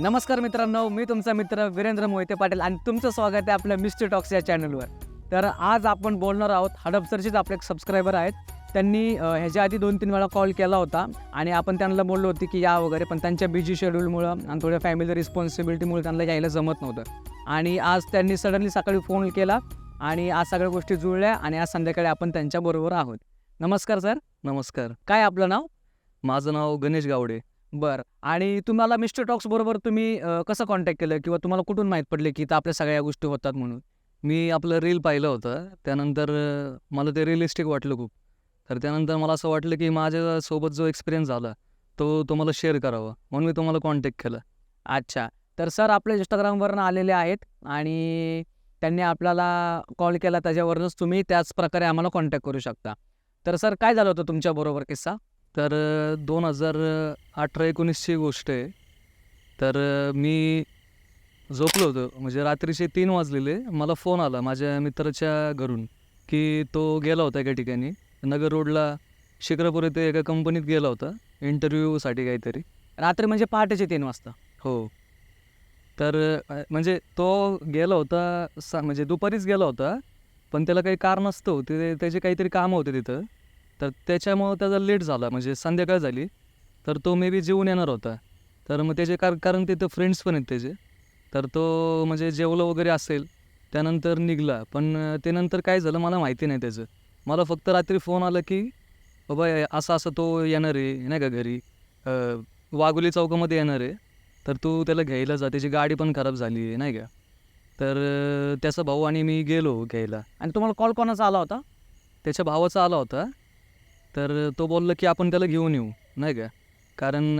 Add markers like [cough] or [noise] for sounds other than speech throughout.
नमस्कार मित्रांनो मी तुमचा मित्र वीरेंद्र मोहिते पाटील आणि तुमचं स्वागत आहे आपल्या मिस्टर टॉक्स या चॅनलवर. तर आज आपण बोलणार आहोत हडपसरचेच आपले एक सबस्क्रायबर आहेत. त्यांनी ह्याच्या आधी दोन तीन वेळा कॉल केला होता आणि आपण त्यांना बोललो होती की या वगैरे पण त्यांच्या बिझी शेड्यूलमुळं आणि थोड्या फॅमिली रिस्पॉन्सिबिलिटीमुळे त्यांना यायला जमत नव्हतं. आणि आज त्यांनी सडनली सकाळी फोन केला आणि आज सगळ्या गोष्टी जुळल्या आणि आज संध्याकाळी आपण त्यांच्याबरोबर आहोत. नमस्कार सर नमस्कार. काय आपलं नाव? माझं नाव गणेश गावडे. बरं. आणि तुम्हाला मिस्टर टॉक्स बरोबर तुम्ही अ, कसं कॉन्टॅक्ट केलं? किंवा तुम्हाला कुठून माहीत पडले की इथं आपल्या सगळ्या गोष्टी होतात म्हणून? मी आपलं रील पाहिलं होतं. त्यानंतर मला ते रिअलिस्टिक वाटलं खूप. तर त्यानंतर मला असं वाटलं की माझ्यासोबत जो एक्सपिरियन्स झाला तो तुम्हाला शेअर करावा. म्हणून मी तुम्हाला कॉन्टॅक्ट केलं. अच्छा. तर सर आपल्या इंस्टाग्रामवरनं आलेले आहेत आणि त्यांनी आपल्याला कॉल केला. त्याच्यावरूनच तुम्ही त्याच प्रकारे आम्हाला कॉन्टॅक्ट करू शकता. तर सर काय झालं होतं तुमच्याबरोबर किस्सा? तर दोन हजार अठरा एकोणीसची गोष्ट आहे. तर मी झोपलो होतो. म्हणजे रात्रीचे तीन वाजलेले. मला फोन आला माझ्या मित्राच्या घरून की तो गेला होता एका ठिकाणी. नगर रोडला शिक्रापूर येथे एका कंपनीत गेला होता. इंटरव्ह्यूसाठी काहीतरी. रात्री म्हणजे पहाटेचे तीन वाजता. हो. तर म्हणजे तो गेला होता सा म्हणजे दुपारीच गेला होता. पण त्याला काही कारण असतं ते त्याचे काहीतरी कामं होते तिथं. तर त्याच्यामुळं त्याचा लेट झाला म्हणजे संध्याकाळ झाली. तर तो मे बी जेवून येणार होता. तर मग त्याचे कार कारण तिथं फ्रेंड्स पण आहेत त्याचे. तर तो म्हणजे जेवलं वगैरे असेल त्यानंतर निघला. पण ते नंतर काय झालं मला माहिती नाही त्याचं. मला फक्त रात्री फोन आला की बाबा असं असं तो येणार आहे नाही का घरी? अ, वाघोली चौकामध्ये येणार आहे. तर तू त्याला घ्यायला जा त्याची गाडी पण खराब झाली आहे नाही का? तर त्याचा भाऊ आणि मी गेलो घ्यायला. आणि तुम्हाला कॉल कोणाचा आला होता? त्याच्या भावाचा आला होता. तर तो बोललं की आपण त्याला घेऊन येऊ नाही का? कारण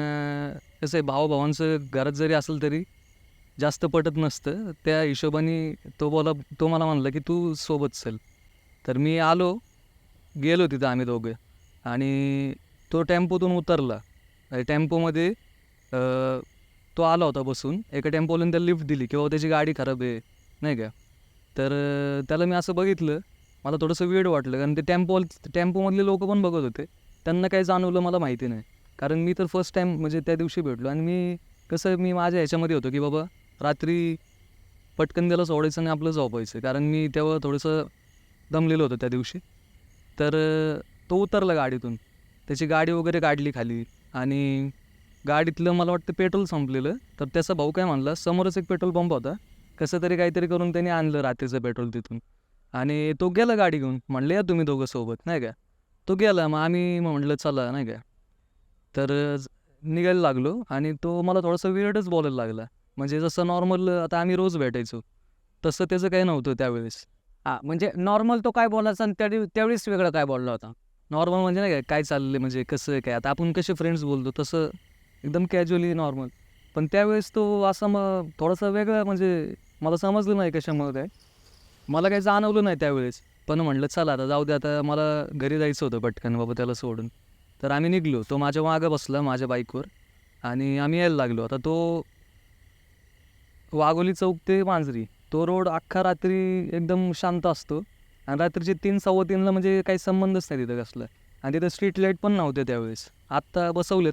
कसं आहे भावाभावांचं घरात जरी असेल तरी जास्त पटत नसतं. त्या हिशोबाने तो बोला तो मला म्हणला की तू सोबत चल. तर मी आलो गेलो तिथं आम्ही दोघं. आणि तो टेम्पोतून उतरला. आणि टेम्पोमध्ये तो आला होता बसून. एका टेम्पोला त्याला लिफ्ट दिली किंवा त्याची गाडी खराब आहे. नाही का? तर त्याला मी असं बघितलं. मला थोडंसं वेळ वाटलं कारण ते टेम्पो टेम्पोमधले लोक पण बघत होते. त्यांना काही जाणवलं मला माहिती नाही. कारण मी तर फर्स्ट टाईम म्हणजे त्या दिवशी भेटलो आणि मी कसं मी माझ्या ह्याच्यामध्ये होतो की बाबा रात्री पटकन त्याला सोडायचं आणि आपलं झोपायचं. कारण मी तेव्हा थोडंसं दमलेलो होतो त्या दिवशी. तर तो उतरला गाडीतून. त्याची गाडी वगैरे काढली खाली आणि गाडीतलं मला वाटतं पेट्रोल संपलेलं. तर त्याचा भाऊ काय म्हणला समोरच एक पेट्रोल पंप होता. कसं तरी काहीतरी करून त्याने आणलं रात्रीचं पेट्रोल तिथून. आणि तो गेला गाडी घेऊन. म्हणले या तुम्ही दोघं सोबत नाही का? तो गेला. मग आम्ही मग म्हटलं चला नाही का? तर निघायला लागलो आणि तो मला थोडंसं विरडच बोलायला लागला. म्हणजे जसं नॉर्मल आता आम्ही रोज भेटायचो तसं त्याचं काही नव्हतं त्यावेळेस. हां म्हणजे नॉर्मल तो काय बोलायचा आणि त्या त्यावेळेस वेगळं काय बोलला होता. नॉर्मल म्हणजे नाही काय काय चाललं म्हणजे कसं आहे काय? आता आपण कसे फ्रेंड्स बोलतो तसं एकदम कॅज्युअली नॉर्मल. पण त्यावेळेस तो असं मग थोडासा वेगळा म्हणजे मला समजलं नाही कशामुळे काय मला काही जाणवलं नाही त्यावेळेस. पण म्हणलं चला आता जाऊ दे आता मला घरी जायचं होतं पटकन बाबा त्याला सोडून. तर आम्ही निघलो. तो माझ्या मागं बसला माझ्या बाईकवर आणि आम्ही यायला लागलो. आता तो वाघोली चौक ते मांजरी तो रोड अख्खा रात्री एकदम शांत असतो आणि रात्रीचे तीन सव्वा तीनला म्हणजे काही संबंधच नाही तिथं कसला. आणि तिथं स्ट्रीट लाइट पण नव्हते त्यावेळेस. आत्ता बसवलेत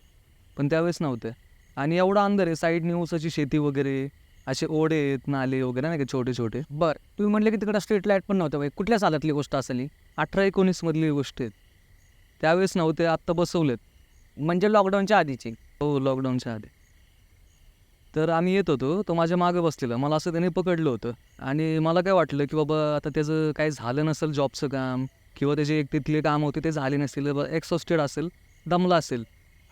पण त्यावेळेस नव्हते. आणि एवढा अंधार आहे साईडने ऊसाची शेती वगैरे असे ओढे आहेत नाले वगैरे नाही का छोटे छोटे. बरं. तुम्ही म्हटले की तिकडं स्ट्रीट लाइट पण नव्हतं. कुठल्या सालातली गोष्ट असेल ही? अठरा एकोणीसमधली गोष्ट आहेत. त्यावेळेस नव्हते आत्ता बसवलेत. म्हणजे लॉकडाऊनच्या आधीची? हो लॉकडाऊनच्या आधी. तर आम्ही येत होतो तो माझ्या मागं बसलेला. मला असं त्याने पकडलं होतं. आणि मला काय वाटलं की बाबा आता त्याचं काय झालं नसेल जॉबचं काम किंवा त्याचे एक तिथले काम होते ते झाले नसतील एक्सॉस्टेड असेल दमला असेल.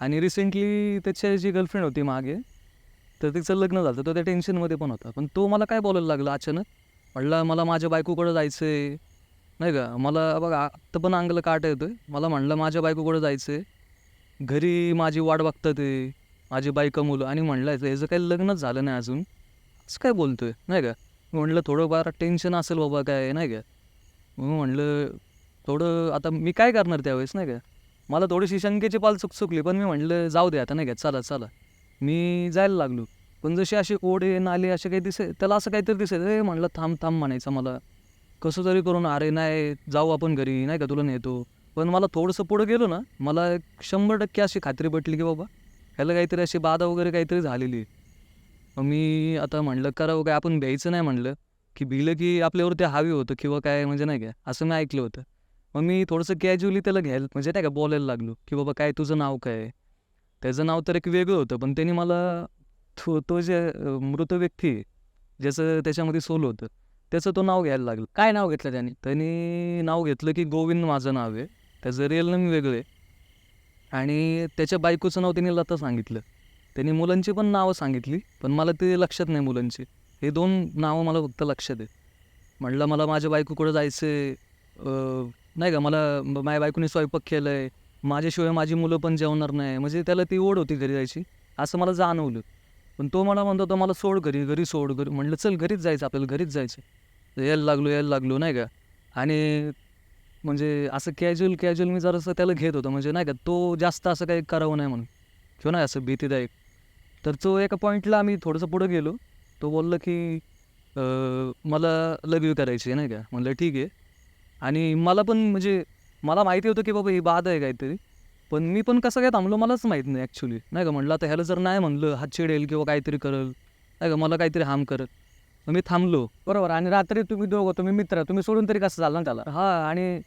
आणि रिसेंटली त्याच्या जी गर्लफ्रेंड होती मागे तर तिचं लग्न झालं तो त्या टेन्शनमध्ये पण होता. पण तो मला काय बोलायला लागला? अचानक म्हटलं मला माझ्या बायकोकडं जायचं आहे नाही का? मला बघा आत्ता पण अंगाला येतो आहे मला म्हणलं माझ्या बायकोकडं जायचं आहे घरी माझी वाट बघतात ते माझी बायका मुलं. आणि म्हणलं याचं काही लग्नच झालं नाही अजून. असं काय बोलतोय? नाही का? मी म्हणलं थोडं टेन्शन असेल बाबा काय? नाही का? मग म्हणलं थोडं आता मी काय करणार त्यावेळेस? नाही का? मला थोडीशी शंकेची पाल चुक चुकली पण मी म्हणलं जाऊ दे आता नाही का? चला चला. मी जायला लागलो. पण जशी अशी ओढे नाले असे काही दिसे त्याला असं काहीतरी दिसेल हे म्हणलं थांब थांब म्हणायचं मला. कसं तरी करून अरे नाही जाऊ आपण घरी नाही का तुला नेतो पण मला थोडंसं पुढं गेलो ना मला एक शंभर टक्के अशी खात्री पटली की बाबा ह्याला काहीतरी अशी बाधा वगैरे काहीतरी झालेली मग मी आता म्हणलं करावं काय? आपण भ्यायचं नाही म्हणलं की भिलं की आपल्यावरती हावी होतं किंवा काय म्हणजे नाही काय असं मी ऐकलं होतं. मग मी थोडंसं कॅज्युअली त्याला घ्यायला म्हणजे नाही का बोलायला लागलो की बाबा काय तुझं नाव काय? त्याचं नाव तर एक वेगळं होतं पण त्यांनी मला तो तो जे मृत व्यक्ती आहे, ज्याचं त्याच्यामध्ये सोल होतं त्याचं तो नाव घ्यायला लागलं. काय नाव घेतलं त्यांनी? त्यांनी नाव घेतलं की गोविंद माझं नाव आहे. त्याचं रिअल नेम वेगळं आहे. आणि त्याच्या बायकोचं नाव त्यांनी लता सांगितलं. त्यांनी मुलांची पण नावं सांगितली पण मला ते लक्षात नाही मुलांची. हे दोन नावं मला फक्त लक्षात आहे म्हटलं मला माझ्या बायकोकडं जायचं आहे नाही का मला माझ्या बायकोने स्वयंपाक केलं आहे माझ्याशिवाय माझी मुलं पण जेवणार नाही. म्हणजे त्याला ती ओढ होती घरी जायची. असं मला जाणवलं. पण तो मला म्हणतो होता मला सोड घरी घरी सोड घरी. म्हटलं चल घरीच जायचं आपल्याला घरीच जायचं यायला लागलो यायला लागलो नाही का? आणि म्हणजे असं कॅज्युअल कॅज्युअल मी जरासं त्याला घेत होतो. म्हणजे नाही का तो जास्त असं काही करावं नाही म्हणून. किंवा नाही असं भीतीदायक. तर तो एका पॉईंटला आम्ही थोडंसं पुढं गेलो. तो बोललं की मला लव यू करायची आहे नाही का? म्हणलं ठीक आहे. आणि मला पण म्हणजे मला माहिती होतं की बाबा ही बाद आहे काहीतरी. पण मी पण कसं काय थांबलो मलाच माहीत नाही ॲक्च्युली नाही का म्हणलं आता ह्याला जर नाही म्हणलं हात चिडेल किंवा काहीतरी करेल. नाही का मला काहीतरी हार्म करत मी थांबलो. बरोबर. आणि रात्री तुम्ही दोघं तुम्ही मित्र तुम्ही सोडून तरी कसं झालं ना त्याला? हा आणि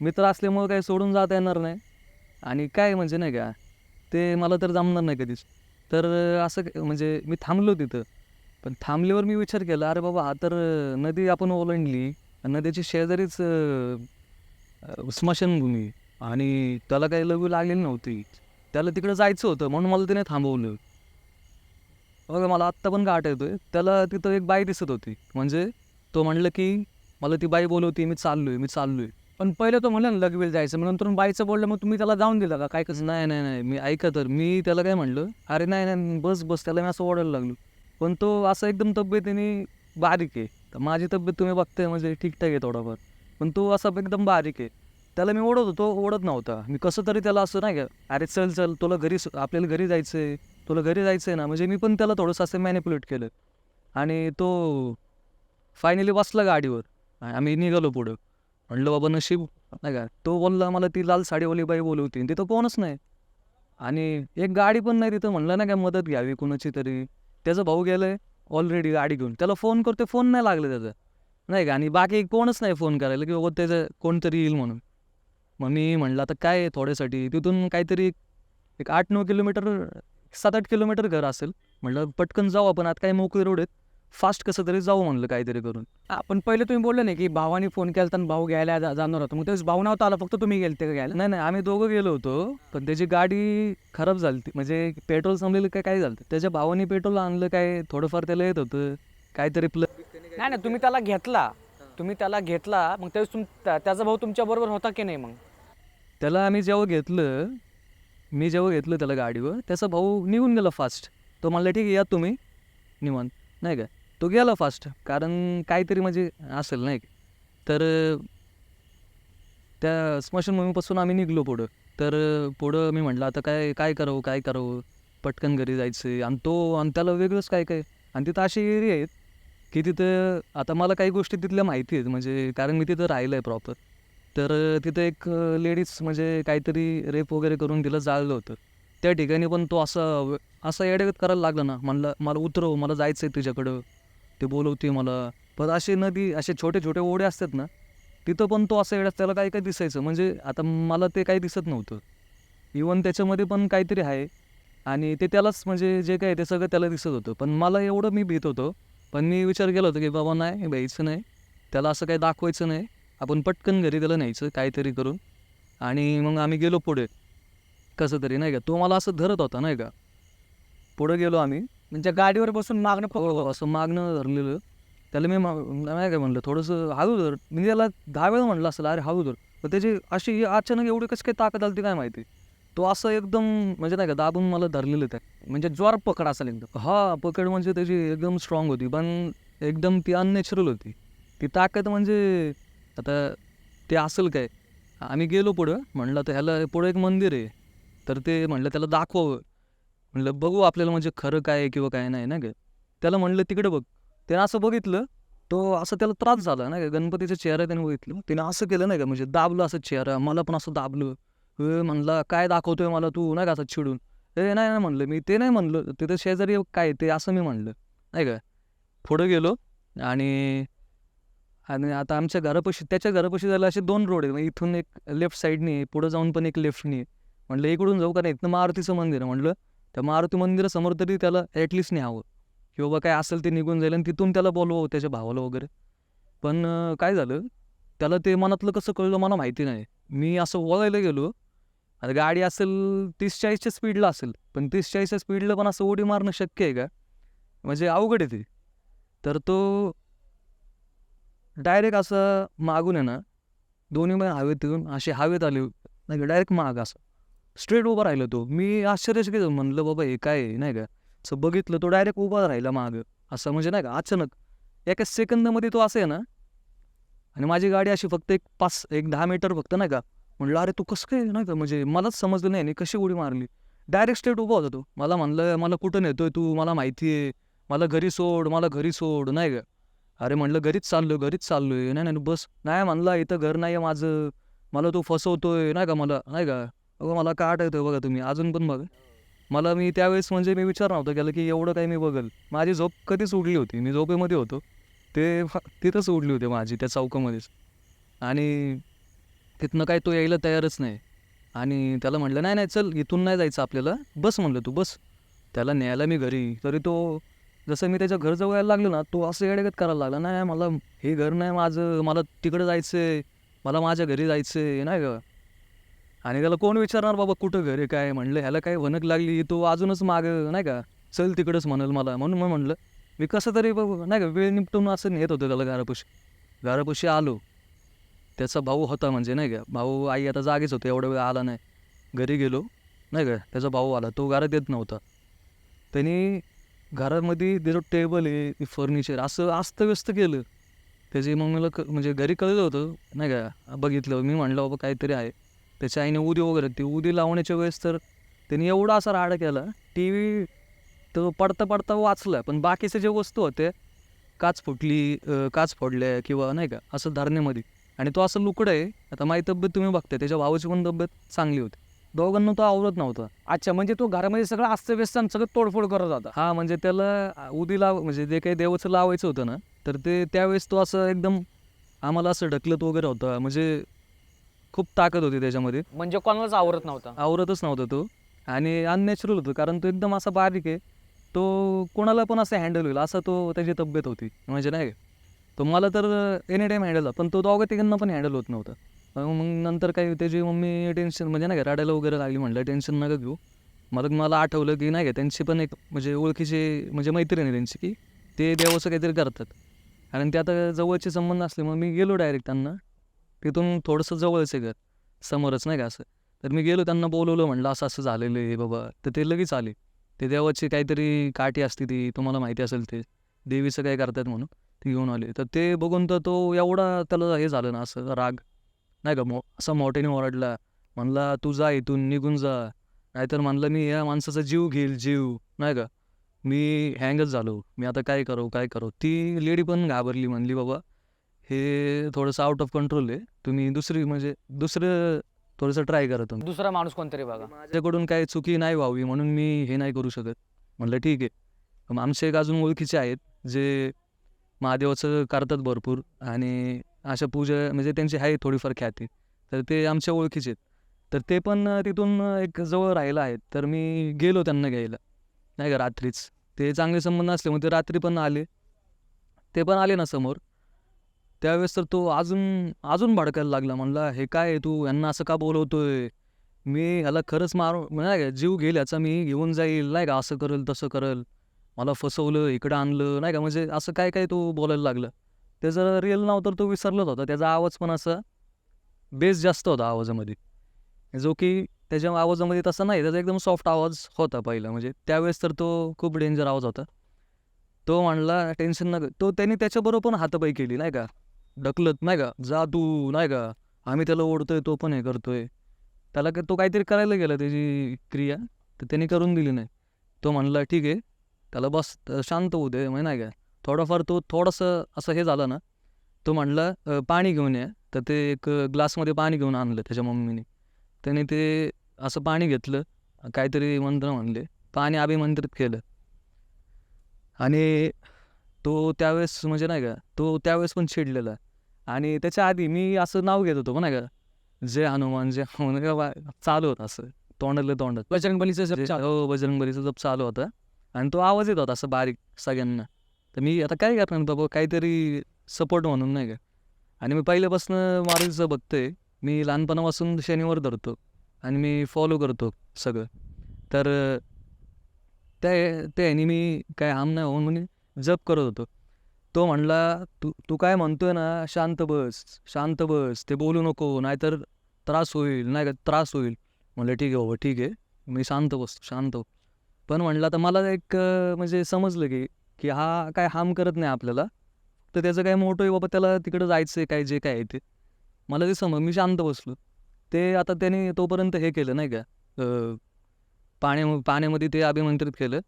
मित्र असल्यामुळं काही सोडून जाता येणार नाही. आणि काय म्हणजे नाही का ते मला तर जमणार नाही कधीच. तर असं म्हणजे मी थांबलो तिथं. पण थांबल्यावर मी विचार केला अरे बाबा हा तर नदी आपण ओलांडली. नदीची शेजारीच स्मशानभूमी आणि त्याला काही लघु लागलेली नव्हती. त्याला तिकडं जायचं होतं म्हणून मला तिने थांबवलं. बघा मला आत्ता पण गाठ येतोय. त्याला तिथं एक बाई दिसत होती. म्हणजे तो म्हणलं की मला ती बाई बोलवती मी चाललोय मी चाललोय. पण पहिले तो म्हणलं ना लगवेल जायचं. मग नंतर बाईचं बोललं मग तुम्ही त्याला जाऊन दिलं का? काय कसं? नाही नाही नाही. मी ऐका तर मी त्याला काय म्हणलं अरे नाही नाही बस बस त्याला मी असं ओढायला लागलो. पण तो असं एकदम तब्येतीने बारीक आहे. तर माझी तब्येत तुम्ही बघताय म्हणजे ठीकठाक आहे थोडाफार. पण तो असा एकदम बारीक आहे. त्याला मी ओढत होतो ओढत नव्हता. मी कसं तरी त्याला असं नाही का अरे चल चल तुला घरी आपल्याला घरी जायचं आहे तुला घरी जायचं आहे ना. म्हणजे मी पण त्याला थोडंसं असं मॅनिप्युलेट केलं. आणि तो फायनली बसला गाडीवर. आम्ही निघालो पुढं. म्हणलं बाबा नशीब नाही का. तो बोलला मला ती लाल साडीवाली बाई बोलवती. आणि तिथं कोणच नाही. आणि एक गाडी पण नाही तिथं. म्हणलं ना काय मदत घ्यावी कुणाची तरी. त्याचा भाऊ गेलाय ऑलरेडी गाडी घेऊन. त्याला फोन करते फोन नाही लागले त्याचा. नाही का? आणि बाकी कोणच नाही फोन करायला की बाबा त्याचं कोणतरी येईल म्हणून. मग मी म्हणलं आता काय थोड्यासाठी? तिथून काहीतरी एक आठ नऊ किलोमीटर सात आठ किलोमीटर घर असेल. म्हणलं पटकन जाऊ आपण आता काय मोकळे रोड आहेत. फास्ट कसं तरी जाऊ म्हणलं काहीतरी करून. पण पहिले तुम्ही बोलले नाही की भावाने फोन केला तर भाऊ घ्यायला जा- जाणार होतो. मग तेच भाऊ नव्हता आला फक्त तुम्ही गेलते का घ्यायला? नाही नाही आम्ही दोघं गेलो होतो पण त्याची गाडी खराब झाली म्हणजे पेट्रोल संपलेलं काय काय झालं? त्याच्या भावाने पेट्रोल आणलं काय? थोडंफार त्याला येत होतं. काहीतरी प्लग नाही नाही तुम्ही त्याला घेतला. तुम्ही त्याला घेतला. मग त्यावेळेस तुम त्या- त्याचा भाऊ तुमच्या बरोबर होता की नाही मग? त्याला आम्ही जेव्हा घेतलं मी जेव्हा घेतलं त्याला गाडीवर त्याचा भाऊ निघून गेला फास्ट तो म्हणला ठीक आहे या तुम्ही. निवांत. नाही का? तो गेला फास्ट कारण काहीतरी म्हणजे असेल नाही का? तर त्या स्मशानभूमीपासून आम्ही निघलो पुढं. तर पुढं मी म्हटलं आता काय काय करावं काय करावं? पटकन घरी जायचं. आणि तो आणि त्याला वेगळंच काय काय? आणि तिथं असे एरिया आहेत की तिथं आता मला काही गोष्टी तिथल्या माहिती आहेत म्हणजे कारण मी तिथं राहिलं आहे प्रॉपर तर तिथं एक लेडीज म्हणजे काहीतरी रेप वगैरे करून तिला जाळलं होतं. त्या ठिकाणी पण तो असं असं येड्यागत करायला लागला ना म्हणलं मला उतरव मला जायचं आहे तुझ्याकडं. ते बोलवते मला. पण असे नदी असे छोटे छोटे ओढे असतात ना तिथं पण तो असं येड्यात त्याला काही काही दिसायचं? म्हणजे आता मला ते काही दिसत नव्हतं. इवन त्याच्यामध्ये पण काहीतरी आहे. आणि ते त्यालाच म्हणजे जे काय ते सगळं त्याला दिसत होतं. पण मला एवढं मी भीत होतो. पण मी विचार केला होता की बाबा नाही भ्यायचं नाही. त्याला असं काही दाखवायचं नाही. आपण पटकन घरी त्याला न्यायचं काहीतरी करून. आणि मग आम्ही गेलो पुढे. कसं तरी नाही का? तो मला असं धरत होता नाही का? पुढं गेलो आम्ही. म्हणजे गाडीवर बसून मागणं हो हो असं मागणं धरलेलं. त्याला मी मा- नाही काय म्हणलं थोडंसं हळू धर. मी त्याला दहा वेळा म्हणलं असेल अरे हळू धर. पण त्याची अशी अचानक एवढी कशी काय ताकद आली ती काय माहिती? तो असं एकदम म्हणजे नाही का दाबून मला धरलेलं त्या म्हणजे जोर पकड असेल एकदम. हा पकड म्हणजे त्याची एकदम स्ट्रॉंग होती पण एकदम ती अननॅचरल होती. ती ताकद म्हणजे आता ते असेल काय? आम्ही गेलो पुढं म्हणलं तर ह्याला पुढं एक मंदिर आहे. तर ते म्हणलं त्याला दाखवावं. म्हणलं बघू आपल्याला म्हणजे खरं काय आहे किंवा काय नाही ना काय त्याला म्हणलं तिकडे बघ. त्यानं असं बघितलं तो असं त्याला त्रास झाला नाही का? गणपतीचा चेहरा त्याने बघितलं. त्याने असं केलं नाही का? म्हणजे दाबलं असं चेहरा मला पण असं दाबलं. म्हणला काय दाखवतोय मला तू नाही का? असं चिडून. ए नाही ना म्हणलं मी ते नाही म्हणलं. तिथं शेजारी काय ते असं मी म्हणलं नाही का? पुढं गेलो आणि आणि आता आमच्या घरापाशी त्याच्या घरापाशी झालं असे दोन रोड आहे मग इथून एक लेफ्ट साईडनी आहे, पुढं जाऊन पण एक लेफ्टनी आहे. म्हटलं इकडून जाऊ का नाही? इथनं मारुतीचं मंदिर आहे. म्हटलं त्या मारुती मंदिरासमोर तरी त्याला ॲटलिस्ट न्यावं. की बाबा काय असेल ते निघून जाईल आणि तिथून त्याला बोलवं त्याच्या भावाला वगैरे. पण काय झालं? त्याला ते मनातलं कसं कळलं मला माहिती नाही. मी असं वळायला गेलो. आता गाडी असेल तीस चाळीसच्या स्पीडला असेल पण तीस चाळीसच्या स्पीडला पण असं उडी मारणं शक्य आहे का? म्हणजे अवघड आहे ते. तर तो डायरेक्ट असं मागून आहे ना दोन्ही पण हवेत येऊन असे हवेत आले नाही का डायरेक्ट माग असं. स्ट्रेट उभा राहिला तो. मी आश्चर्यचकित म्हणलं बाबा हे काय नाही का. असं बघितलं तो डायरेक्ट उभा राहिला माग. असं म्हणजे नाही का अचानक एका सेकंदामध्ये तो असं आहे ना आणि माझी गाडी अशी फक्त एक पाच एक दहा मीटर फक्त नाही का. म्हणलं अरे तू कसं काय नाही का म्हणजे मलाच समजलं नाही आणि कशी उडी मारली? डायरेक्ट स्ट्रेट उभा होता तो. मला म्हणलं मला कुठं नेतोय तू? मला माहिती आहे. मला घरी सोड मला घरी सोड. नाही का. अरे म्हणलं घरीच चाललो घरीच चाललोय. नाही नाही बस. नाही म्हणला इथं घर नाही आहे माझं. मला तो फसवतोय नाही का मला? नाही का? अगं मला का आठवतोय बघा तुम्ही. अजून पण बघा. मला मी त्यावेळेस म्हणजे मी विचार नव्हता केलं की एवढं काही मी बघल. माझी झोप कधीच उडली होती. मी झोपेमध्ये होतो. ते फ- तिथंच उडली होती माझी त्या चौकामध्येच. आणि तिथनं काय तो यायला तयारच नाही. आणि त्याला म्हटलं नाही नाही चल इथून नाही जायचं आपल्याला. बस म्हणलं तू बस. त्याला न्यायला मी घरी. तरी तो जसं मी त्याच्या घर जवळ यायला लागलो ना तो असं येडेगत करायला लागला नाही मला हे घर नाही माझं मला तिकडं जायचं आहे मला माझ्या घरी जायचं आहे नाही का? आणि त्याला कोण विचारणार बाबा कुठं घर आहे काय म्हणलं ह्याला काय वनक लागली तो अजूनच माग नाही का? चल तिकडंच म्हणेल मला. म्हणून मग म्हणलं मी कसं तरी बघू नाही का वेळ निपटून असं नेत होतं त्याला घरापाशी. घरापाशी आलो. त्याचा भाऊ होता म्हणजे नाही का? भाऊ आई आता जागेच होते एवढा वेळ आला नाही. घरी गेलो नाही का? त्याचा भाऊ आला तो घरात येत नव्हता. त्यांनी घरामध्ये त्याचं टेबल आहे फर्निचर असं अस्तव्यस्त केलं. त्याची मग मला क म्हणजे घरी कळलं होतं नाही का? बघितलं मी म्हणलं बाबा काहीतरी आहे. त्याच्या आईने उदी वगैरे ती उदी लावण्याच्या वेळेस तर त्यांनी एवढा असा राडा केला टी व्ही तो पडता पडता वाचला पण बाकीचे जे वस्तू होते काच फुटली काच फोडल्या किंवा नाही का असं धरणेमध्ये आणि तो असं लुकडं आहे आता माझी तब्येत तुम्ही बघताय त्याच्या भावाची पण तब्येत चांगली होती. दोघांना तो आवरत नव्हता. अच्छा म्हणजे तो घरामध्ये सगळं अस्तव्यस्त आणि सगळं तोडफोड करत होता. हा म्हणजे त्याला उदी लाव म्हणजे जे काही देवाचं लावायचं होतं ना तर ते त्यावेळेस तो असं एकदम आम्हाला असं ढकलत वगैरे होता. म्हणजे खूप ताकद होती त्याच्यामध्ये. म्हणजे कोणालाच आवरत नव्हता. आवरतच नव्हता तो. आणि अननॅचरल होतं कारण तो एकदम असा बारीक आहे. तो कोणाला पण असं हँडल होईल असा तो त्याची तब्येत होती. म्हणजे नाही तो मला तर एनी टाईम हँडल पण तो दोघं तिघांना पण हँडल होत नव्हतं. मग नंतर काही त्याची मम्मी टेन्शन म्हणजे नाही का रडायला वगैरे लागली म्हटलं टेन्शन नका घेऊ. मग मला आठवलं की नाही का त्यांची पण एक म्हणजे ओळखीची म्हणजे मैत्रीण आहे त्यांची की ते देवाचं काहीतरी करतात. कारण ते आता जवळचे संबंध असले मग मी गेलो डायरेक्ट त्यांना. तिथून थोडंसं जवळच आहे घर समोरच नाही का असं. तर मी गेलो त्यांना बोलवलं म्हणलं असं असं झालेलं आहे बाबा. तर ते लगेच आले. ते देवाची काहीतरी काठी असते ती तुम्हाला माहिती असेल ते. देवीचं काय करतात म्हणून ती घेऊन आले. तर ते बघून तर तो एवढा त्याला हे झालं ना असं राग. नाही का मो असं मोठ्याने ओरडला. म्हणला तू जा इथून निघून जा. नाहीतर म्हणलं मी या माणसाचा जीव घेईल जीव. नाही का मी हँगच झालो. मी आता काय करू काय करू? ती लेडी पण घाबरली. म्हणली बाबा हे थोडंसं आउट ऑफ कंट्रोल आहे. तुम्ही दुसरी म्हणजे दुसरं थोडंसं ट्राय करा तुम्ही. दुसरा माणूस कोणतरी बघा. माझ्याकडून काही चुकी नाही व्हावी म्हणून मी हे नाही करू शकत. म्हटलं ठीक आहे. आमचे एक अजून ओळखीचे आहेत जे महादेवाचं करतात भरपूर. आणि अशा पूजा म्हणजे त्यांची आहे थोडीफार ख्याती. तर ते आमच्या ओळखीचे आहेत. तर ते पण तिथून एक जवळ राहिलं आहेत तर मी गेलो त्यांना घ्यायला. नाही का रात्रीच. ते चांगले संबंध असल्यामुळे ते रात्री पण आले. ते पण आले ना समोर. त्यावेळेस तर तो अजून अजून भडकायला लागला. म्हणला हे काय तू? यांना असं का बोलवतोय? मी ह्याला खरंच मारू म्हणजे नाही का जीव घेईल याचा मी घेऊन जाईल. नाही का असं करेल तसं करेल. मला फसवलं इकडं आणलं. नाही का म्हणजे असं काय काय तो बोलायला लागलं. ते जर रिअल नाव तर तो विसरलाच होता. त्याचा आवाज पण असा बेस जास्त होता आवाजामध्ये. जो की त्याच्या आवाजामध्ये तसा नाही त्याचा एकदम सॉफ्ट आवाज होता पहिला. म्हणजे त्यावेळेस तर तो खूप डेंजर आवाज होता. तो म्हणला टेन्शन नका. तो त्यांनी त्याच्याबरोबर पण हातापाई केली नाही का? ढकलत नाही का? जा तू नाही का? आम्ही त्याला ओढतोय तो पण हे करतोय. त्याला काय तो काहीतरी करायला गेला त्याची क्रिया. तर त्यांनी करून दिली नाही. तो म्हणला ठीक आहे. त्याला बस शांत होऊ दे म्हणजे नाही का? थोडंफार तो थोडंसं असं हे झालं ना तो म्हणला "अ, पाणी घेऊन ये. तर ते एक ग्लासमध्ये पाणी घेऊन आणलं त्याच्या मम्मीने. त्याने ते असं पाणी घेतलं काहीतरी मंत्र म्हणले पाणी अभिमंत्रित केलं. आणि तो त्यावेळेस म्हणजे नाही का तो त्यावेळेस पण चिडलेला. आणि त्याच्या आधी मी असं नाव घेत होतो नाही का जय हनुमान जय हनुमान का बा- चालू होतं असं तोंडातलं तोंडात बजरंगबलीचं. हो बजरंगबलीचा जप चालू होता. आणि तो आवाज येत होता असं बारीक सगळ्यांना. तर मी आता काय करणार बाबा? काहीतरी सपोर्ट म्हणून नाही का? आणि मी पहिल्यापासून मारुतीचं बघतोय. मी लहानपणापासून शनिवार धरतो आणि मी फॉलो करतो सगळं. तर त्या त्या ह्यानी मी काय आम नाही होऊन म्हणे जप करत होतो. तो म्हणला तू तू काय म्हणतोय ना शांत बस शांत बस ते बोलू नको नाहीतर त्रास होईल नाही का त्रास होईल. म्हणलं ठीक आहे बाबा ठीक आहे. मी शांत बसतो शांत पण म्हणलं तर मला एक म्हणजे समजलं की की हा काय हार्म करत नाही आपल्याला. तर त्याचं काय मोठं आहे बाबा त्याला तिकडं जायचं आहे काय जे काय आहे ते. मला ते समज मी शांत बसलो. ते आता त्याने तोपर्यंत हे केलं नाही का पाण्या पाण्यामध्ये ते अभिमंत्रित केलं.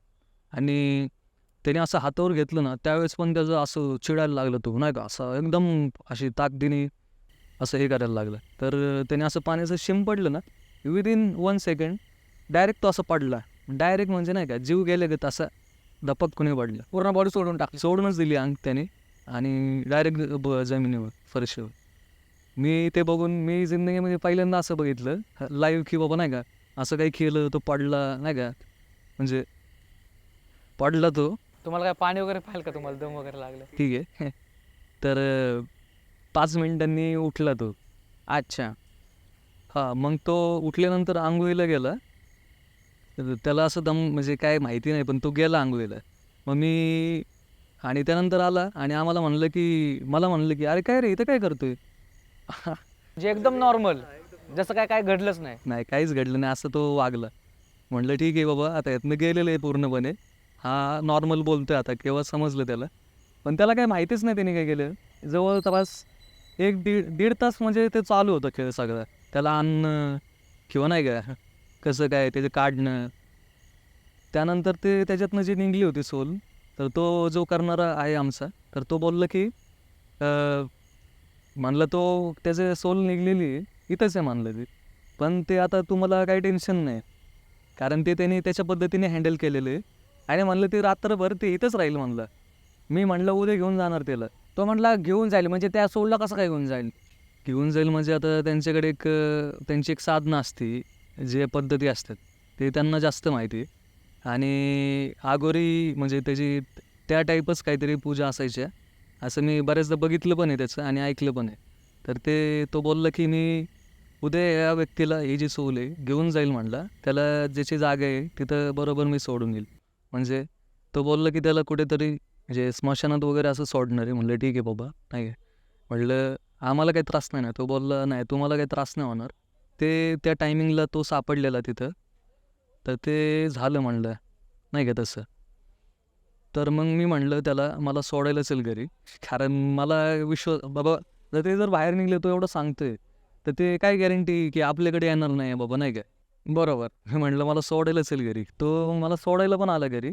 आणि त्याने असं हातावर घेतलं ना त्यावेळेस पण त्याचं असं चिडायला लागलं तो नाही का असं एकदम अशी ताकदीने असं हे करायला लागलं. तर त्याने असं पाण्याचं शिम पडलं ना विदिन वन सेकंड डायरेक्ट तो असं पडला. डायरेक्ट म्हणजे नाही का जीव गेले का तसा. दपक कुणी पडलं पूर्ण बॉडी सोडून टाकली. सोडूनच दिली अंग त्याने आणि डायरेक्ट जमिनीवर फरशीवर. मी ते बघून मी जिंदगीमध्ये पहिल्यांदा असं बघितलं. लाईव्ह की बाबा नाही का असं काही केलं तो पडला नाही का? म्हणजे पडला तो. तुम्हाला काय पाणी वगैरे पाहिलं का? तुम्हाला दम वगैरे लागलं? ठीक आहे. [laughs] तर पाच मिनिटांनी उठला तो. अच्छा. हां मग तो उठल्यानंतर आंघोळीला गेला. तर त्याला असं दम म्हणजे काय माहिती नाही पण तो गेला आंघोळीला. मग मी आणि त्यानंतर आला आणि आम्हाला म्हणलं की मला म्हणलं की अरे काय रे इथं काय करतोय? जे एकदम नॉर्मल जसं काय काय घडलंच नाही. नाही काहीच घडलं नाही असं तो वागला. म्हणलं ठीक आहे बाबा आता यातनं गेलेलं आहे पूर्णपणे. हा नॉर्मल बोलतोय आता केव्हा समजलं त्याला. पण त्याला काही माहितीच नाही त्याने काय केलं. जवळपास एक दीड दीड तास म्हणजे ते चालू होतं खेळ सगळं. त्याला आणणं किंवा नाही का कसं काय त्याचं काढणं? त्यानंतर ते त्याच्यातनं जी निघली होती सोल तर तो जो करणारा आहे आमचा तर तो बोललं की म्हणलं तो त्याचे सोल निघलेली आहे, इथंच आहे म्हणलं ते. पण ते आता तुम्हाला काही टेन्शन नाही. कारण ते त्यांनी त्याच्या पद्धतीने हँडल केलेलं आहे. आणि म्हणलं ते रात्रभर ते इथंच राहील म्हणलं. मी म्हणलं उद्या घेऊन जाणार त्याला. तो म्हटला घेऊन जाईल. म्हणजे त्या सोलला कसं काय घेऊन जाईल? घेऊन जाईल म्हणजे आता त्यांच्याकडे एक त्यांची एक साधनं असते. जे पद्धती असतात ते त्यांना जास्त माहिती आहे. आणि आगोरी म्हणजे त्याची त्या टाईपच काहीतरी पूजा असायच्या. असं मी बऱ्याचदा बघितलं पण आहे त्याचं आणि ऐकलं पण आहे. तर ते तो बोललं की मी उद्या या व्यक्तीला ही जी सोल आहे घेऊन जाईल म्हणला. त्याला ज्याची जागा आहे तिथं बरोबर मी सोडून येईल. म्हणजे तो बोललं की त्याला कुठेतरी म्हणजे स्मशानात वगैरे असं सोडणार आहे. म्हणलं ठीक आहे बाबा नाही आहे. म्हणलं आम्हाला काही त्रास नाही ना. तो बोलला नाही तुम्हाला काही त्रास नाही होणार. ते त्या टायमिंगला तो सापडलेला तिथं. तर ते झालं म्हणलं नाही का तसं? तर मग मी म्हणलं त्याला मला सोडायला चल घरी. कारण मला विश्वास बाबा जर ते जर बाहेर निघले तो एवढं सांगतोय. तर ते काय गॅरंटी की आपल्याकडे येणार नाही बाबा नाही काय बरोबर. मी म्हणलं मला सोडायला चल घरी. तो मला सोडायला पण आला घरी.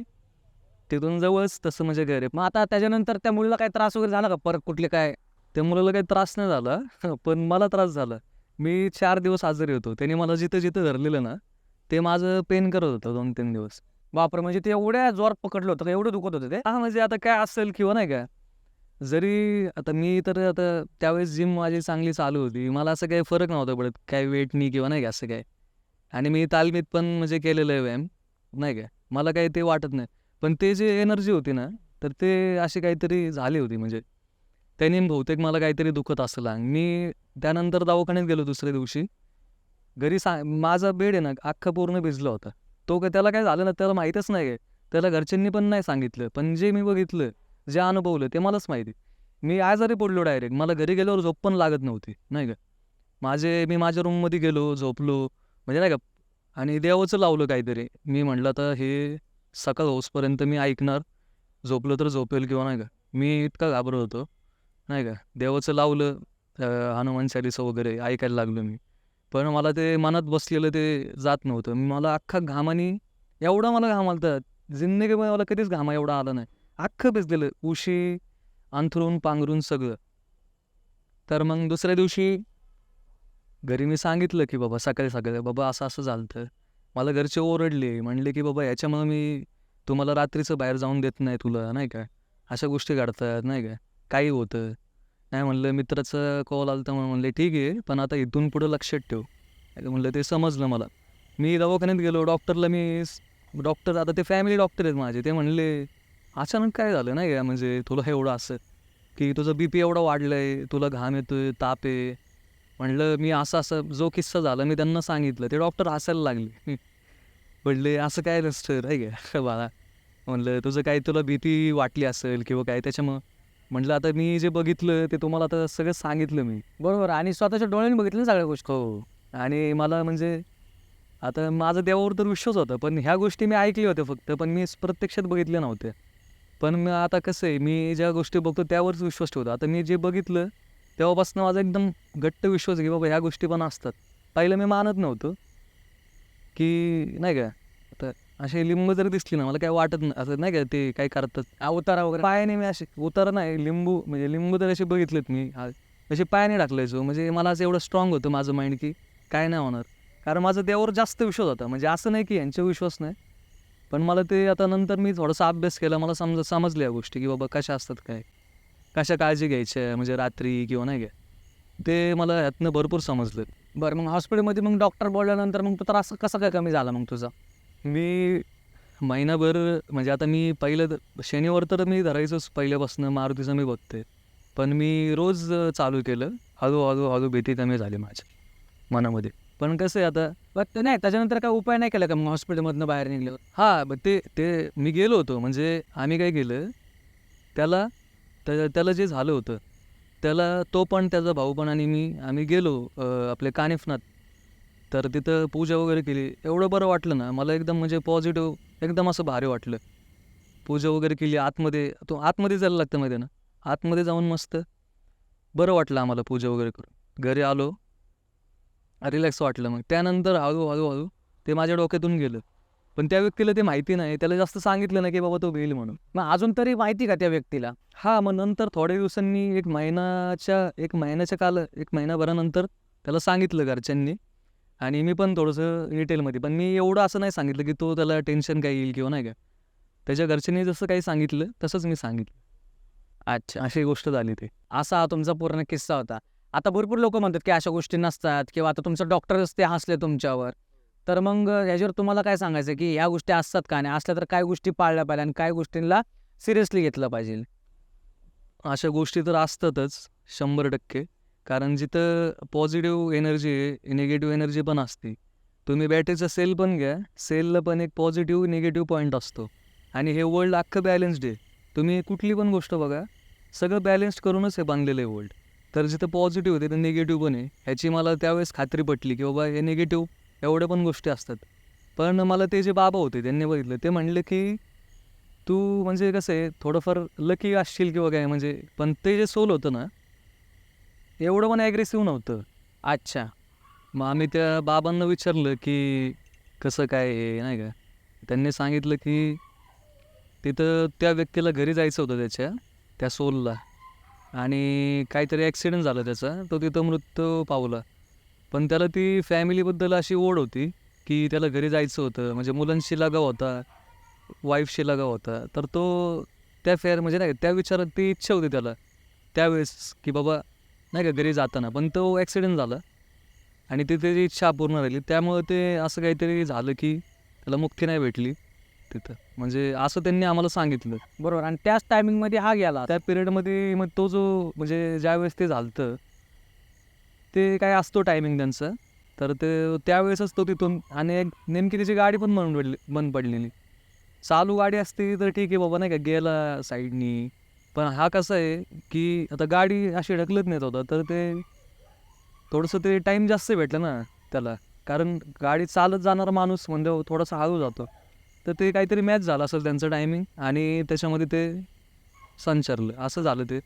तिथून जवळच तसं म्हणजे घरी मग आता त्याच्यानंतर त्या मुलीला काय त्रास वगैरे झाला का? परत कुठले काय? त्या मुलाला काही त्रास नाही झाला. [laughs] पण मला त्रास झाला. मी चार दिवस आजारी होतो. त्याने मला जिथं जिथं धरलेलं ना ते माझं पेन करत होतं दोन तीन दिवस. बापरे म्हणजे ते एवढ्या जोर पकडलं होतं का? एवढं दुखत होतं ते. हा म्हणजे आता काय असेल किंवा नाही का जरी आता मी तर आता त्यावेळेस जिम माझी चांगली चालू होती. मला असं काही फरक नव्हता पडत काय वेटनी किंवा नाही का असं काय. आणि मी तालमीत पण म्हणजे केलेलं आहे व्यायाम नाही का मला काही ते वाटत नाही. पण ते जे एनर्जी होती ना तर ते अशी काहीतरी झाली होती म्हणजे. त्याने बहुतेक मला काहीतरी दुखत असलं. मी त्यानंतर दवाखान्यात गेलो दुसऱ्या दिवशी. घरी सा माझा बेड आहे ना अख्खा पूर्ण भिजला होता. तो काय त्याला काय झालं ना त्याला माहीतच नाही आहे त्याला घरच्यांनी पण नाही सांगितलं. पण जे मी बघितलं जे अनुभवलं ते मलाच माहिती. मी आजारी पडलो डायरेक्ट मला घरी गेल्यावर झोप पण लागत नव्हती नाही का? माझे मी माझ्या रूममध्ये गेलो झोपलो म्हणजे नाही का? आणि देवाचं लावलं काहीतरी. मी म्हटलं आता हे सकाळ होसपर्यंत मी ऐकणार. झोपलं तर झोपेल किंवा नाही का? मी इतका घाबरत होतो. नाही का? देवाचं लावलं हनुमान चालीसा वगैरे ऐकायला लागलो मी. पण मला ते मनात बसलेलं ते जात नव्हतं. मला अख्खा घामाने एवढा मला घाम आलता. जिंदगीमध्ये मला कधीच घामा एवढा आला नाही. अख्खं भिजलेलं उशी अंथरून पांघरून सगळं. तर मग दुसऱ्या दिवशी घरी मी सांगितलं की बाबा सकाळी सकाळी बाबा असं असं झालं तर मला घरचे ओरडले. म्हणले की बाबा याच्यामुळे मी तुम्हाला रात्रीचं बाहेर जाऊन देत नाही तुला नाही का? अशा गोष्टी घडतात नाही का? काही होतं. नाही म्हणलं मित्राचा कॉल आला तर म्हणले ठीक आहे पण आता इथून पुढं लक्षात ठेव. म्हणलं ते समजलं मला. मी दवाखान्यात गेलो डॉक्टरला मी डॉक्टर आता ते फॅमिली डॉक्टर आहेत माझे ते म्हणले अचानक काय झालं नाही का? म्हणजे तुला एवढं असं की तुझं बी पी एवढं वाढलं आहे तुला घाम येतो आहे ताप आहे. म्हणलं मी असं असं जो किस्सा झाला मी त्यांना सांगितलं ते डॉक्टर हसायला लागले. [laughs] म्हणले असं काय नसतं नाही का? [laughs] बाळा. म्हणलं तुझं काय तुला भीती वाटली असेल किंवा काय त्याच्यामुळं म्हटलं आता मी जे बघितलं ते तुम्हाला आता सगळं सांगितलं मी. बरोबर. आणि स्वतःच्या डोळ्याने बघितलं ना सगळ्या गोष्टी. हो. आणि मला म्हणजे आता माझा देवावर तर विश्वास होता पण ह्या गोष्टी मी ऐकल्या होत्या फक्त पण मी प्रत्यक्षात बघितल्या नव्हत्या. पण मी आता कसं आहे मी ज्या गोष्टी बघतो त्यावरच विश्वास ठेवतो. आता मी जे बघितलं तेव्हापासून माझा एकदम घट्ट विश्वास आहे की बाबा ह्या गोष्टी पण असतात. पहिलं मी मानत नव्हतो की नाही का? आता असे लिंब जर दिसली ना मला काय वाटत नाही. असं नाही का ते काय करतात? अवतारा वगैरे. पायाने मी असे. उतार नाही लिंबू. म्हणजे लिंबू तर असे बघितलेत मी. असे पायाने टाकलायचो. म्हणजे मला असं एवढं स्ट्रॉंग होतं माझं माइंड की काय नाही होणार. कारण माझा त्यावर जास्त विश्वास होता. म्हणजे असं नाही की यांचा विश्वास नाही. पण मला ते आता नंतर मी थोडासा अभ्यास केला. मला समज समजल्या या गोष्टी की बाबा कशा असतात काय? कशा काळजी घ्यायच्या? म्हणजे रात्री किंवा नाही का? ते मला ह्यातनं भरपूर समजलं. बरं मग हॉस्पिटलमध्ये मग डॉक्टर बोलल्यानंतर मग तो त्रास कसा काय कमी झाला मग तुझा? मी महिनाभर म्हणजे आता मी पहिलं द- शनिवार तर मी धरायचंच पहिल्यापासून मारुतीचं मी बघते पण मी रोज चालू केलं. हळूहळू हळू भीती कमी झाली माझ्या मनामध्ये. पण कसं आहे आता ते नाही त्याच्यानंतर काय उपाय नाही केला का? मग हॉस्पिटलमधनं बाहेर निघल्यावर हां मग ते ते मी गेलो होतो. म्हणजे आम्ही काय केलं त्याला त्या त्याला जे झालं होतं त्याला तो पण त्याचा भाऊ पण आणि मी आम्ही गेलो आपले कानिफनाथ तर तिथं पूजा वगैरे केली. एवढं बरं वाटलं ना. मला एकदम म्हणजे पॉझिटिव्ह एकदम असं भारी वाटलं. पूजा वगैरे केली. आतमध्ये तो आतमध्ये जायला लागतं माहिती ना? आतमध्ये जाऊन मस्त बरं वाटलं आम्हाला पूजा वगैरे करून. घरी आलो. रिलॅक्स वाटलं मग. त्यानंतर हळू हळू हळू ते माझ्या डोक्यातून गेलं. पण त्या व्यक्तीला ते माहिती नाही. त्याला जास्त सांगितलं नाही की बाबा तो गेल म्हणून. मग अजून तरी माहिती का त्या व्यक्तीला? हा मग नंतर थोड्या दिवसांनी एक महिन्याच्या एक महिन्याच्या काल एक महिनाभरानंतर त्याला सांगितलं घरच्यांनी. आणि मी पण थोडंसं डिटेलमध्ये पण मी एवढं असं नाही सांगितलं की तो त्याला टेन्शन काय येईल किंवा नाही का. त्याच्या घरच्यांनी जसं काही सांगितलं तसंच मी सांगितलं. अच्छा. अशी गोष्ट झाली ते. असा हा तुमचा पूर्ण किस्सा होता. आता भरपूर लोक म्हणतात की अशा गोष्टी नसतात किंवा आता तुमचं डॉक्टरच ते हसले तुमच्यावर. तर मग ह्याच्यावर तुम्हाला काय सांगायचं की ह्या गोष्टी असतात का नाही? असल्या तर काय गोष्टी पाळल्या पाहिजे आणि काय गोष्टींना सिरियसली घेतलं पाहिजे? अशा गोष्टी तर असतातच शंभर टक्के. कारण जिथं पॉझिटिव्ह एनर्जी आहे निगेटिव्ह एनर्जी पण असते. तुम्ही बॅटरीचा सेल पण घ्या सेलला पण एक पॉझिटिव्ह निगेटिव्ह पॉईंट असतो. आणि हे वर्ल्ड अख्खं बॅलन्स्ड आहे. तुम्ही कुठली पण गोष्ट बघा सगळं बॅलन्स्ड करूनच हे बांधलेलं आहे वर्ल्ड तर जिथं पॉझिटिव्ह होते तिथं निगेटिव्ह पण आहे. ह्याची मला त्यावेळेस खात्री पटली की बाबा हे निगेटिव्ह एवढ्या पण गोष्टी असतात. पण मला ते जे बाबा होते त्यांनी बघितलं. ते म्हणले की तू म्हणजे कसं आहे थोडंफार लकी असशील किंवा काय म्हणजे पण ते जे सोल होतं ना एवढं पण ॲग्रेसिव्ह नव्हतं. अच्छा. मग आम्ही त्या बाबांना विचारलं की कसं काय आहे नाही का? त्यांनी सांगितलं की तिथं त्या व्यक्तीला घरी जायचं होतं त्याच्या त्या सोलला. आणि काहीतरी ॲक्सिडेंट झाला त्याचा तो तिथं मृत्यू पावला. पण त्याला ती फॅमिलीबद्दल अशी ओढ होती की त्याला घरी जायचं होतं म्हणजे मुलांशी लगाव होता वाईफशी लगाव होता. तर तो त्या फेअर म्हणजे नाही त्या विचारात ती इच्छा होती त्याला. त्यावेळेस की बाबा नाही का घरी जाताना. पण तो ॲक्सिडेंट झाला. आणि ती त्याची इच्छा अपूर्ण राहिली त्यामुळं ते असं काहीतरी झालं की त्याला मुक्ती नाही भेटली तिथं. म्हणजे असं त्यांनी आम्हाला सांगितलं. बरोबर. आणि त्याच टायमिंगमध्ये हा गेला त्या पिरियडमध्ये मग तो जो म्हणजे ज्यावेळेस ते झालं ते काय असतो टायमिंग त्यांचं. तर ते त्यावेळेसच तो तिथून आणि एक नेमकी त्याची गाडी पण बंद पडली बंद पडलेली. चालू गाडी असती तर ठीक आहे बाबा नाही का गेला साईडनी पण हा कसा आहे की आता गाडी अशी ढकलत नेत होता तर ते थोडंसं ते टाईम जास्त भेटलं ना त्याला. कारण गाडी चालत जाणारा माणूस म्हणजे थोडासा हळू जातो. तर ते काहीतरी मॅच झालं असेल त्यांचं टायमिंग आणि त्याच्यामध्ये ते संचारलं. असं झालं ते.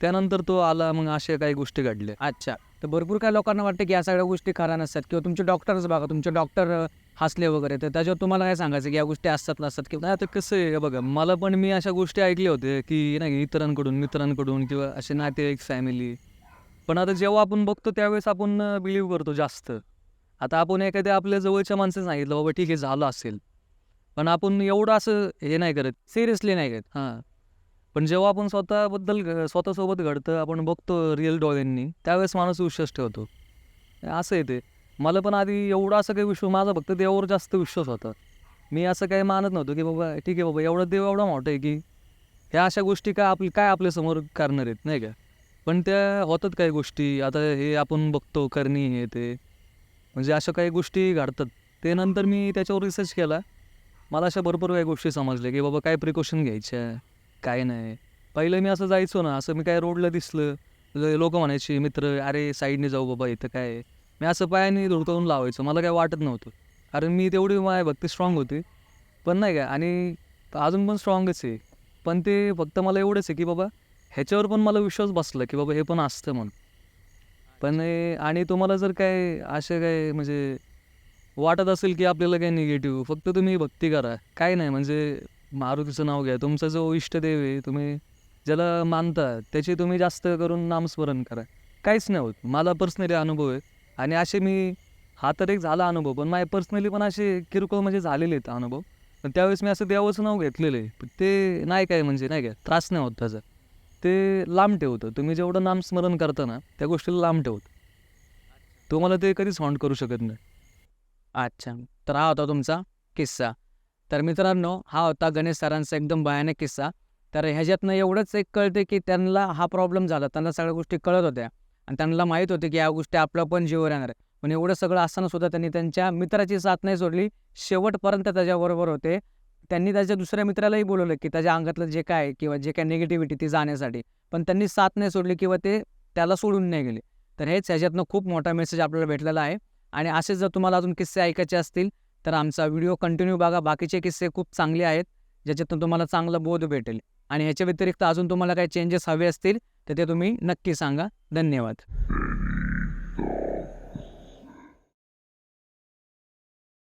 त्यानंतर तो आला मग अशा काही गोष्टी घडल्या. अच्छा. तर भरपूर काही लोकांना वाटतं की या सगळ्या गोष्टी खऱ्या नसतात. किंवा तुमचे डॉक्टरच बघा तुमचे डॉक्टर हसले वगैरे तर त्याच्यावर तुम्हाला काय सांगायचं की या गोष्टी असतात नसतात किंवा नाही आता कसं आहे बघा मला पण मी अशा गोष्टी ऐकल्या होत्या की नाही इतरांकडून मित्रांकडून किंवा असे नातेवाईक फॅमिली पण आता जेव्हा आपण बघतो त्यावेळेस आपण बिलीव्ह करतो जास्त. आता आपण एखाद्या आपल्या जवळच्या माणसं सांगितलं बाबा ठीक आहे झालं असेल. पण आपण एवढं असं हे नाही करत सिरियसली नाही घेत हां. पण जेव्हा आपण स्वतःबद्दल स्वतःसोबत घडतं आपण बघतो रिअल डॉल्यांनी त्यावेळेस माणूस विश्वास ठेवतो. असं आहे ते. मला पण आधी एवढा असं काही विश्वास माझा फक्त देवावर जास्त विश्वास होता. मी असं काही मानत नव्हतो की बाबा ठीक आहे बाबा एवढा देव एवढा मोठा आहे की ह्या अशा गोष्टी काय आपली काय आपल्यासमोर करणार आहेत नाही का? पण त्या होतात काही गोष्टी. आता हे आपण बघतो करणी हे ते. म्हणजे अशा काही गोष्टी घडतात. ते नंतर मी त्याच्यावर रिसर्च केला. मला अशा भरपूर काही गोष्टी समजल्या की बाबा काय प्रिकॉशन घ्यायच्या? काय नाही. पहिलं मी असं जायचो ना असं मी काय रोडला दिसलं. लोक म्हणायचे मित्र अरे साईडने जाऊ बाबा इथं काय? मी असं पायाने धुडकावून लावायचो मला काय वाटत नव्हतं. कारण मी तेवढी माझ्या भक्ती स्ट्रॉंग होती. पण नाही का आणि अजून पण स्ट्रॉंगच आहे. पण ते फक्त मला एवढंच आहे की बाबा ह्याच्यावर पण मला विश्वास बसला की बाबा हे पण असतं म्हणून. पण आणि तुम्हाला जर काय असे काय म्हणजे वाटत असेल की आपल्याला काही निगेटिव्ह फक्त तुम्ही भक्ती करा. काय नाही म्हणजे मारुतीचं नाव घ्या तुमचा जो इष्टदेव आहे तुम्ही ज्याला मानता त्याचे तुम्ही जास्त करून नामस्मरण करा. काहीच नाही होत मला पर्सनली अनुभव आहे. आणि असे मी हा तर एक झाला अनुभव पण माझे पर्सनली पण असे किरकोळ म्हणजे झालेले आहेत अनुभव. पण त्यावेळेस मी असं देवाचं नाव घेतलेलं आहे. पण ते नाही काय म्हणजे नाही काय त्रास नाही होत त्याचा. ते लांब ठेवतं तुम्ही जेवढं नामस्मरण करता ना त्या गोष्टीला लांब ठेवत तुम्हाला ते कधीच हॉन्ट करू शकत नाही. अच्छा तर हा होता तुमचा किस्सा. तर मित्रांनो हा होता गणेश सरांचा एकदम भयानक किस्सा. तर ह्याच्यातनं एवढंच एक कळते की त्यांना हा प्रॉब्लेम झाला. त्यांना सगळ्या गोष्टी कळत होत्या. आणि त्यांना माहीत होते की या गोष्टी आपलं पण जीवर येणार. आहे पण एवढं सगळं असताना सुद्धा त्यांनी त्यांच्या मित्राची साथ नाही सोडली. शेवटपर्यंत त्याच्याबरोबर होते. त्यांनी त्याच्या दुसऱ्या मित्रालाही बोलवलं की त्याच्या अंगातलं जे काय किंवा जे काय निगेटिव्हिटी ती जाण्यासाठी. पण त्यांनी साथ नाही सोडली किंवा ते त्याला सोडून नाही गेले. तर हेच ह्याच्यातनं खूप मोठा मेसेज आपल्याला भेटलेला आहे. आणि असेच जर तुम्हाला अजून किस्से ऐकायचे असतील तर आमचा व्हिडिओ कंटिन्यू बघा. बाकीचे किस्से खूप चांगले आहेत ज्याच्यातून तुम्हाला चांगला बोध भेटेल. आणि ह्याच्या व्यतिरिक्त अजून तुम्हाला काही चेंजेस हवे असतील तर ते तुम्ही नक्की सांगा. धन्यवाद.